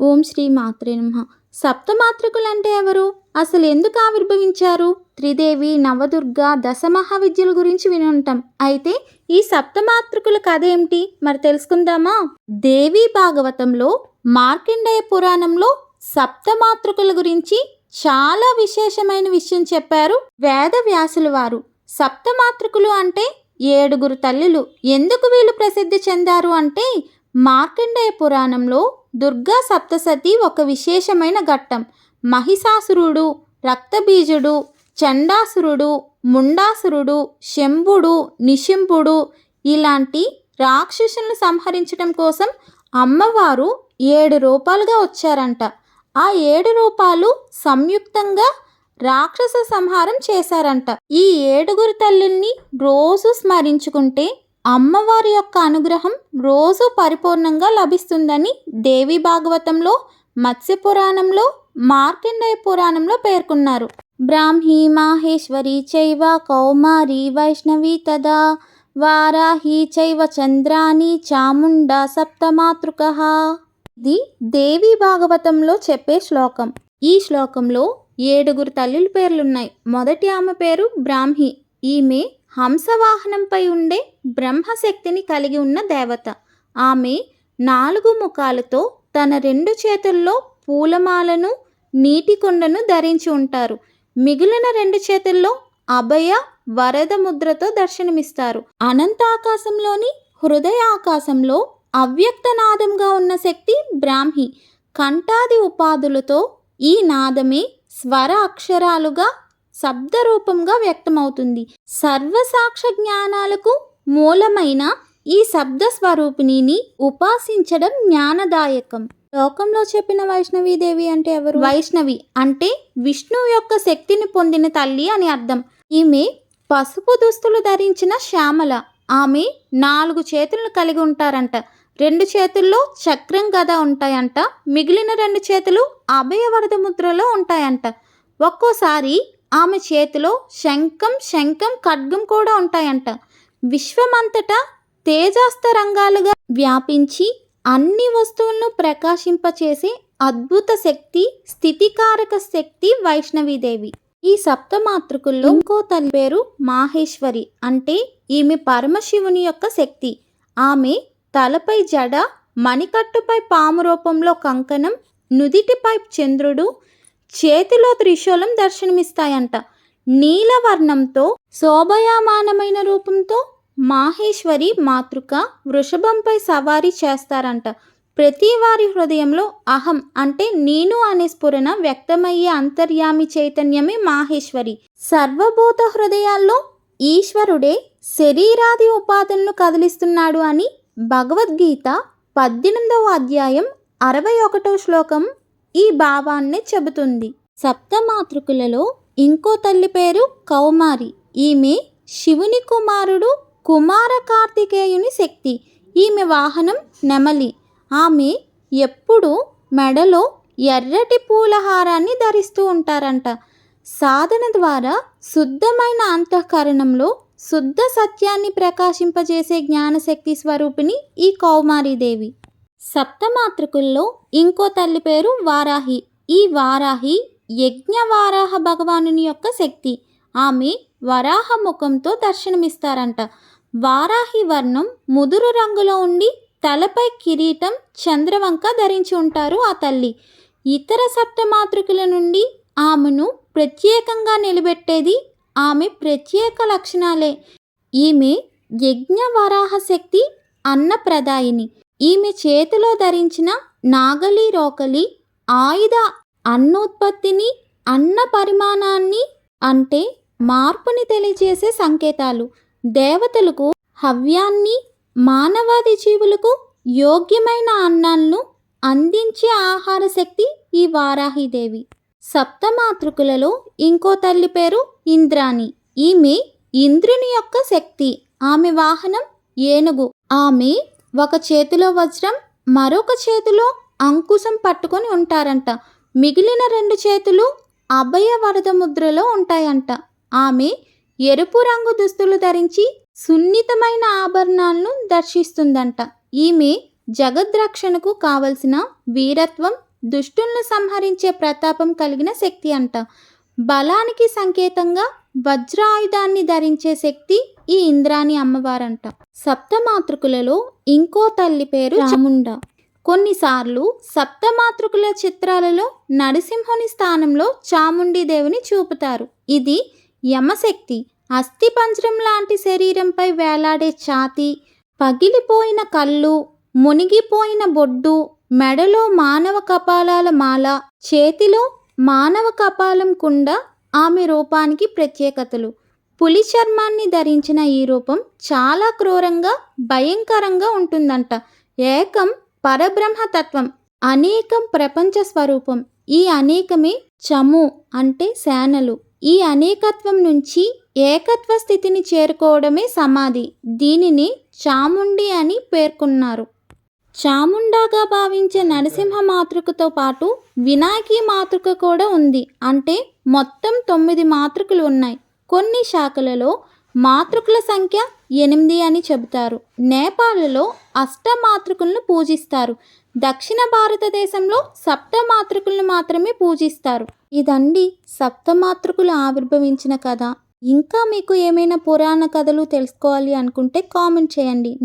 ఓం శ్రీ మాత్రే నమ. సప్తమాతృకులు అంటే ఎవరు? అసలు ఎందుకు ఆవిర్భవించారు? త్రిదేవి నవదుర్గ దశమహావిద్యల గురించి విని ఉంటాం అయితే ఈ సప్తమాతృకుల కథ ఏమిటి? మరి తెలుసుకుందామా? దేవి భాగవతంలో మార్కండేయ పురాణంలో సప్తమాతృకుల గురించి చాలా విశేషమైన విషయం చెప్పారు వేద వ్యాసుల వారు. సప్తమాతృకులు అంటే ఏడుగురు తల్లులు. ఎందుకు వీళ్ళు ప్రసిద్ధి చెందారు అంటే మార్కండేయ పురాణంలో దుర్గా సప్తసతి ఒక విశేషమైన ఘట్టం. మహిషాసురుడు రక్తబీజుడు చండాసురుడు ముండాసురుడు శంభుడు నిశింభుడు ఇలాంటి రాక్షసులను సంహరించడం కోసం అమ్మవారు ఏడు రూపాలుగా వచ్చారంట. ఆ ఏడు రూపాలు సంయుక్తంగా రాక్షస సంహారం చేశారంట. ఈ ఏడుగురు తల్లుల్ని రోజు స్మరించుకుంటే అమ్మవారి యొక్క అనుగ్రహం రోజు పరిపూర్ణంగా లభిస్తుందని దేవి భాగవతంలో మత్స్య పురాణంలో మార్కండేయ పురాణంలో పేర్కొన్నారు. బ్రాహ్మీ మాహేశ్వరి చైవ కౌమారి వైష్ణవి తదా వారాహి చైవ చంద్రాని చాముండ సప్తమాతృక. ఇది దేవి భాగవతంలో చెప్పే శ్లోకం. ఈ శ్లోకంలో ఏడుగురు తల్లుల పేర్లున్నాయి. మొదటి ఆమె పేరు బ్రాహ్మి. ఈమె హంసవాహనంపై ఉండే బ్రహ్మశక్తిని కలిగి ఉన్న దేవత. ఆమె నాలుగు ముఖాలతో తన రెండు చేతుల్లో పూలమాలను నీటి కుండను ధరించి ఉంటారు. మిగిలిన రెండు చేతుల్లో అభయ వరద ముద్రతో దర్శనమిస్తారు. అనంతాకాశంలోని హృదయ ఆకాశంలో అవ్యక్తనాదంగా ఉన్న శక్తి బ్రాహ్మి. కంఠాది ఉపాధులతో ఈ నాదమే స్వర అక్షరాలుగా శబ్ద రూపంగా వ్యక్తమవుతుంది. సర్వసాక్ష జ్ఞానాలకు మూలమైన ఈ శబ్ద స్వరూపిణిని ఉపాసించడం జ్ఞానదాయకం. లోకంలో చెప్పిన వైష్ణవీదేవి అంటే ఎవరు? వైష్ణవి అంటే విష్ణువు యొక్క శక్తిని పొందిన తల్లి అని అర్థం. ఈమె పసుపు దుస్తులు ధరించిన శ్యామల. ఆమె నాలుగు చేతులను కలిగి ఉంటారంట. రెండు చేతుల్లో చక్రం గద ఉంటాయంట. మిగిలిన రెండు చేతులు అభయవరద ముద్రలో ఉంటాయంట. ఒక్కోసారి ఆమె చేతిలో శంఖం శంఖం ఖడ్గం కూడా ఉంటాయంట. విశ్వమంతటా తేజాస్త రంగాలుగా వ్యాపించి అన్ని వస్తువులను ప్రకాశింపచేసే అద్భుత శక్తి స్థితికారక శక్తి వైష్ణవీదేవి. ఈ సప్తమాతృకుల్లో ఇంకో తల్లి పేరు మాహేశ్వరి అంటే ఈమె పరమశివుని యొక్క శక్తి. ఆమె తలపై జడ మణికట్టుపై పాము రూపంలో కంకణం నుదిటిపై చంద్రుడు చేతిలో త్రిశూలం దర్శనమిస్తాయంట. నీలవర్ణంతో శోభయామానమైన రూపంతో మాహేశ్వరి మాతృక వృషభంపై సవారీ చేస్తారంట. ప్రతి వారి హృదయంలో అహం అంటే నేను అనే స్ఫురణ వ్యక్తమయ్యే అంతర్యామి చైతన్యమే మాహేశ్వరి. సర్వభూత హృదయాల్లో ఈశ్వరుడే శరీరాది ఉపాధులను కదిలిస్తున్నాడు అని భగవద్గీత పద్దెనిమిదవ అధ్యాయం అరవై ఒకటో శ్లోకం ఈ భావాన్ని చెబుతుంది. సప్తమాతృకులలో ఇంకో తల్లి పేరు కౌమారి. ఈమె శివుని కుమారుడు కుమార కార్తికేయుని శక్తి. ఈమె వాహనం నెమలి. ఆమె ఎప్పుడూ మెడలో ఎర్రటి పూలహారాన్ని ధరిస్తూ ఉంటారంట. సాధన ద్వారా శుద్ధమైన అంతఃకరణంలో శుద్ధ సత్యాన్ని ప్రకాశింపజేసే జ్ఞానశక్తి స్వరూపిణి ఈ కౌమారీదేవి. సప్తమాతృకుల్లో ఇంకో తల్లి పేరు వారాహి. ఈ వారాహి యజ్ఞవారాహ భగవానుని యొక్క శక్తి. ఆమె వరాహ ముఖంతో దర్శనమిస్తారంట. వారాహి వర్ణం ముదురు రంగులో ఉండి తలపై కిరీటం చంద్రవంక ధరించి ఉంటారు ఆ తల్లి. ఇతర సప్తమాతృకుల నుండి ఆమెను ప్రత్యేకంగా నిలబెట్టేది ఆమె ప్రత్యేక లక్షణాలే. ఈమె యజ్ఞ వరాహ శక్తి అన్నప్రదాయిని. ఈమె చేతిలో ధరించిన నాగలి రోకలి ఆయుధ అన్నోత్పత్తిని అన్న పరిమాణాన్ని అంటే మార్పుని తెలియజేసే సంకేతాలు. దేవతలకు హవ్యాన్ని మానవాది జీవులకు యోగ్యమైన అన్నాలను అందించే ఆహార శక్తి ఈ వారాహిదేవి. సప్తమాతృకులలో ఇంకో తల్లి పేరు ఇంద్రాణి. ఈమె ఇంద్రుని యొక్క శక్తి. ఆమె వాహనం ఏనుగు. ఆమె ఒక చేతిలో వజ్రం మరొక చేతిలో అంకుశం పట్టుకొని ఉంటారంట. మిగిలిన రెండు చేతులు అభయ వరద ముద్రలో ఉంటాయంట. ఆమె ఎరుపు రంగు దుస్తులు ధరించి సున్నితమైన ఆభరణాలను దర్శిస్తుందంట. ఈమె జగద్రక్షణకు కావలసిన వీరత్వం దుష్టులను సంహరించే ప్రతాపం కలిగిన శక్తి అంట. బలానికి సంకేతంగా వజ్రాయుధాన్ని ధరించే శక్తి ఈ ఇంద్రాణి అమ్మవారంట. సప్తమాతృకులలో ఇంకో తల్లి పేరు చాముండ కొన్నిసార్లు సప్తమాతృకుల చిత్రాలలో నరసింహుని స్థానంలో చాముండి దేవిని చూపుతారు. ఇది యమశక్తి అస్థిపంజరం లాంటి శరీరంపై వేలాడే ఛాతి పగిలిపోయిన కళ్ళు మునిగిపోయిన బొడ్డు మెడలో మానవ కపాలాల మాల చేతిలో మానవ కపాలం కుండ ఆమె రూపానికి ప్రత్యేకతలు. పులి చర్మాన్ని ధరించిన ఈ రూపం చాలా క్రూరంగా భయంకరంగా ఉంటుందంట. ఏకం పరబ్రహ్మతత్వం అనేకం ప్రపంచ స్వరూపం. ఈ అనేకమే చము అంటే సేనలు. ఈ అనేకత్వం నుంచి ఏకత్వ స్థితిని చేరుకోవడమే సమాధి. దీనిని చాముండి అని పేర్కొన్నారు. చాముండాగా భావించే నరసింహ మాతృకతో పాటు వినాయకి మాతృక కూడా ఉంది. అంటే మొత్తం తొమ్మిది మాతృకలు ఉన్నాయి. కొన్ని శాఖలలో మాతృకుల సంఖ్య ఎనిమిది అని చెబుతారు. నేపాల్లో అష్టమాతృకులను పూజిస్తారు. దక్షిణ భారతదేశంలో సప్తమాతృకులను మాత్రమే పూజిస్తారు. ఇదండి సప్తమాతృకులు ఆవిర్భవించిన కథ. ఇంకా మీకు ఏమైనా పురాణ కథలు తెలుసుకోవాలి అనుకుంటే కామెంట్ చేయండి.